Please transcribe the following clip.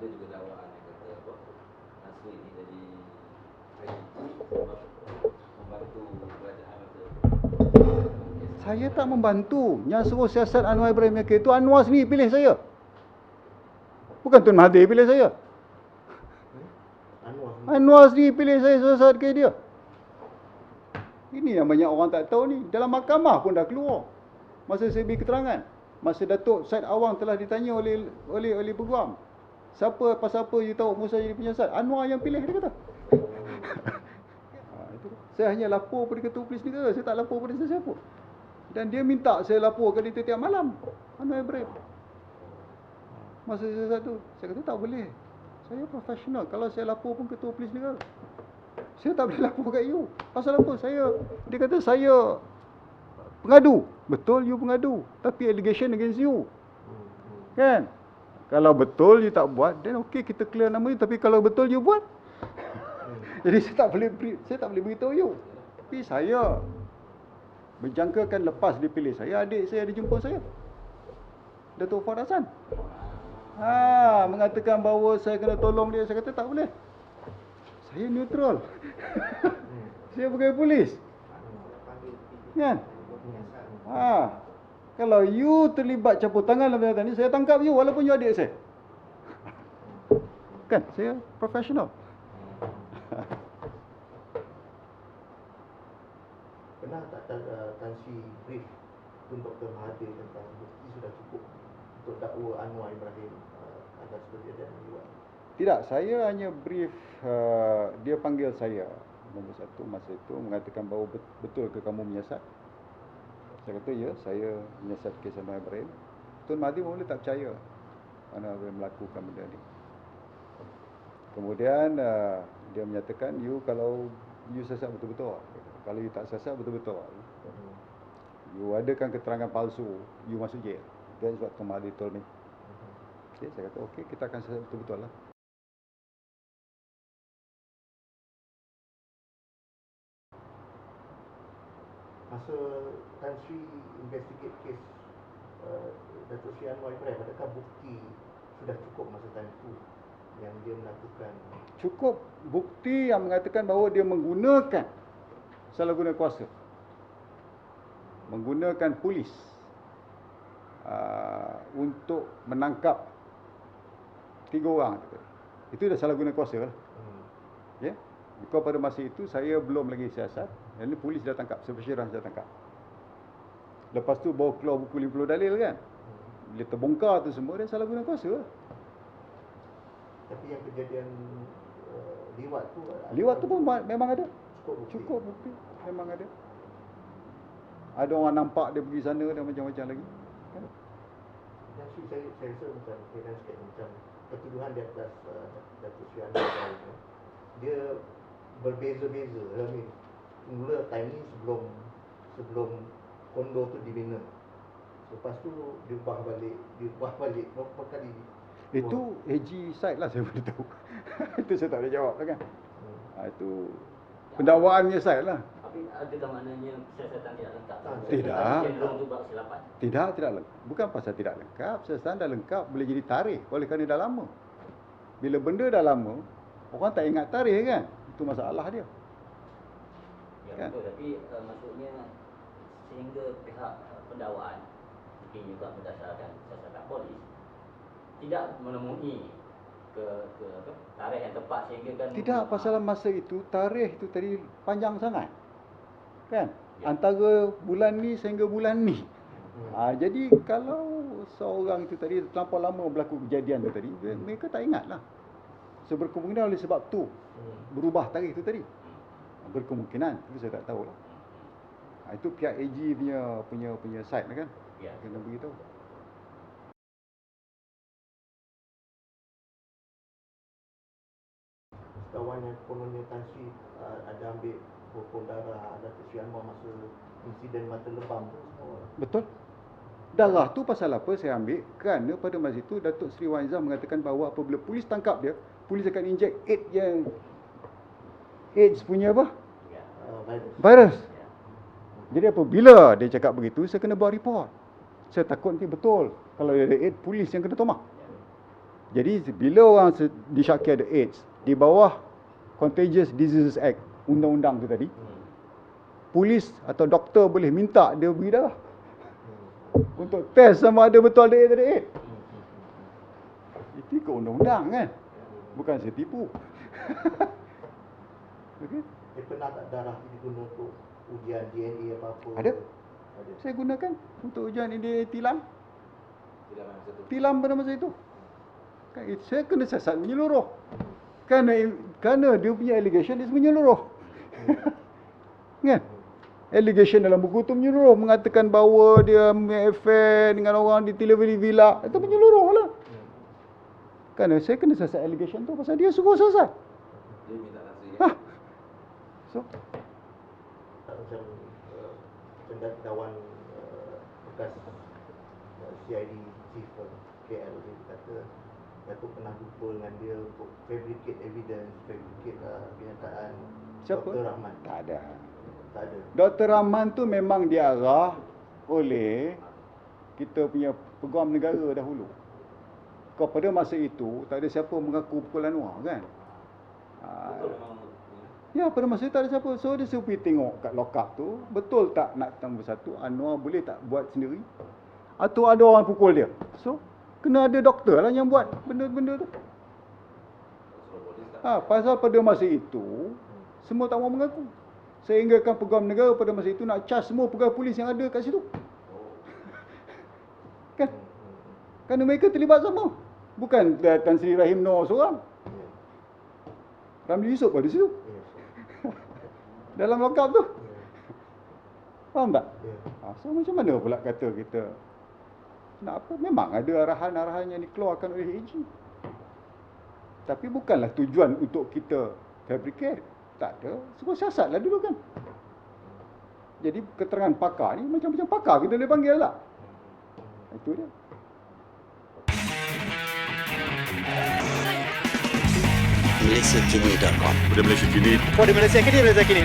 ada juga dakwaan yang kata apa Nasri ni jadi membantu kerajaan masa Saya tak membantu. Yang suruh siasat Anwar Ibrahim Yakir itu Anwar sendiri pilih saya. Bukan Tun Mahathir pilih saya. Anwar Anwar sendiri pilih saya siasat ke dia. Ini yang banyak orang tak tahu ni. Dalam mahkamah pun dah keluar. Masa saya beri keterangan. Masa Datuk Said Awang telah ditanya oleh oleh oleh peguam. Siapa pasal apa you tahu Musa jadi penyiasat? Anwar yang pilih dia kata. ha, itu. Saya hanya lapor pada ketua polis negara. Saya tak lapor pada sesiapa. Dan dia minta saya laporkan dia tiap malam. Anwar Ibrahim. Masa saya satu, saya kata tak boleh. Saya profesional. Kalau saya lapor pun ketua polis negara. Saya tak boleh lapor kat you. Pasal apa? Saya, dia kata saya pengadu. Betul you pengadu. Tapi allegation against you. Kan? Kalau betul you tak buat, then okey kita clear nama you. Tapi kalau betul you buat, jadi saya tak boleh saya tak boleh beritahu you. Tapi saya berjangkakan lepas dia pilih saya, adik saya ada jumpa saya. Datuk Fuad Hassan. Ha, mengatakan bahawa saya kena tolong dia. Saya kata tak boleh. Saya neutral. saya bukan polis. Kan? Ha. Kalau you terlibat campur tangan dalam bidang ni, saya tangkap you walaupun you adik saya. Kan? Saya profesional. Pernah tak Tan, uh, Tan Sri brief Tun Dr. Mahathir tentang bukti sudah cukup untuk dakwa Anwar Ibrahim uh, atas kejadian Liwat? Tidak, saya hanya brief uh, dia panggil saya nombor satu masa itu mengatakan bahawa bet- betul ke kamu menyiasat? Saya kata ya, saya menyiasat kes Anwar Ibrahim. Tun Mahathir mula tak percaya Anwar Ibrahim melakukan benda ni. Kemudian uh, dia menyatakan you kalau you siasat betul-betul. Kalau you tak siasat betul-betul. You adakan keterangan palsu, you masuk jail. That's what Tun Mahathir told me. Okay, saya kata okey kita akan siasat betul-betul lah. Masa Tan Sri investigate kes uh, Datuk Sri Anwar Ibrahim, adakah bukti sudah cukup masa time itu yang dia melakukan Cukup bukti yang mengatakan bahawa dia menggunakan salah guna kuasa. Menggunakan polis uh, untuk menangkap tiga orang. Itu dah salah guna kuasa lah. hmm. Ya. Because pada masa itu saya belum lagi siasat. Yang ni polis dah tangkap, Sebesyirah dah tangkap. Lepas tu bawa keluar buku 50 dalil kan. Bila terbongkar tu semua dia salah guna kuasa. Tapi yang kejadian uh, liwat tu Liwat tu pun ma- memang ada. cukup bukti. Cukup bukti memang ada. Ada orang nampak dia pergi sana dan macam-macam lagi. Kan? Saya, saya rasa macam sikit macam ketuduhan di atas uh, Datuk Sri Anwar dia berbeza-beza I mean, mula time ni sebelum sebelum kondo tu dibina lepas tu diubah balik diubah balik berapa kali Itu AG side lah saya boleh tahu. itu saya tak boleh jawab lah kan. hmm. Ha, itu pendakwaan punya side lah. Tapi adakah maknanya siasatan tidak lengkap? Tidak. Tidak, tidak lengkap. Bukan pasal tidak lengkap. Siasatan dah lengkap boleh jadi tarikh oleh kerana dah lama. Bila benda dah lama, orang tak ingat tarikh kan. Itu masalah dia. Ya Kan? betul tapi uh, maksudnya sehingga pihak uh, pendakwaan mungkin juga berdasarkan siasatan polis tidak menemui ke ke apa tarikh yang tepat sehingga kan Tidak pasal masa itu tarikh itu tadi panjang sangat. Kan? Ya. Antara bulan ni sehingga bulan ni. Hmm. Ha, jadi kalau seorang itu tadi terlampau lama berlaku kejadian tu tadi, dia- mereka tak ingat lah. So berkemungkinan oleh sebab tu Hmm. berubah tarikh itu tadi. Berkemungkinan, itu saya tak tahu lah. Ha, itu pihak AG punya punya punya side lah kan. ya Kena beritahu. kawan yang kononnya Tan Sri uh, ada ambil pokok darah Sri Anwar masa insiden mata lebam tu semua Betul? Darah tu pasal apa saya ambil? Kerana pada masa itu Datuk Sri Wan Izzah mengatakan bahawa apabila polis tangkap dia, polis akan inject AIDS yang AIDS punya apa? ya uh, virus Virus. ya Jadi apabila dia cakap begitu, saya kena buat report. Saya takut nanti betul. Kalau dia ada AIDS, polis yang kena tomak. Jadi bila orang disyaki ada AIDS di bawah Contagious Diseases Act, undang-undang tu tadi, Hmm. polis atau doktor boleh minta dia beri darah. Untuk test sama ada betul ada AIDS ada. Hmm, hmm, hmm, Itu ikut undang-undang kan. Bukan saya tipu. Okey. Dia pernah tak darah ni diguna untuk ujian DNA apa-apa? Ada. Ada. Saya gunakan untuk ujian ini tilam. Satu. Tilam pada masa itu. Kan, saya kena siasat menyeluruh. Kerana, kerana dia punya allegation dia menyeluruh. kan? Allegation dalam buku tu menyeluruh. Mengatakan bahawa dia affair dengan orang di televisi villa. Itu menyeluruh lah. Kerana saya kena siasat allegation tu pasal dia suruh siasat. Dia minta nasi. Hah. So, macam uh, pendakwaan uh, bekas uh, CID Chief uh, KL dia kata Datuk pernah jumpa dengan dia untuk fabricate evidence, fabricate uh, kenyataan Siapa? Dr. Rahman. tak ada. Tak ada. Dr. Rahman tu memang diarah oleh kita punya peguam negara dahulu. Kau pada masa itu tak ada siapa mengaku pukul Anwar kan? Ah, Betul memang. Ya pada masa itu tak ada siapa. So dia suruh pergi tengok kat lockup tu. Betul tak nak tambah satu Anwar boleh tak buat sendiri? Atau ada orang pukul dia? So kena ada doktor lah yang buat benda-benda tu. Ha, pasal pada masa itu semua tak mau mengaku. Sehinggakan peguam negara pada masa itu nak charge semua pegawai polis yang ada kat situ. Oh. Kan? Kerana mereka terlibat sama. Bukan Tan Sri Rahim Noor seorang. Ramli Yusof ada situ. Dalam lockup tu. Faham tak? Ha, so macam mana pula kata kita nak apa? Memang ada arahan-arahan yang dikeluarkan oleh AG. Tapi bukanlah tujuan untuk kita fabricate. Tak ada. Semua siasatlah dulu kan. Jadi keterangan pakar ni macam-macam pakar kita boleh panggil lah. Itu dia. malaysiakini.com Kepada Malaysia kini Pada Malaysia kini, Malaysia kini.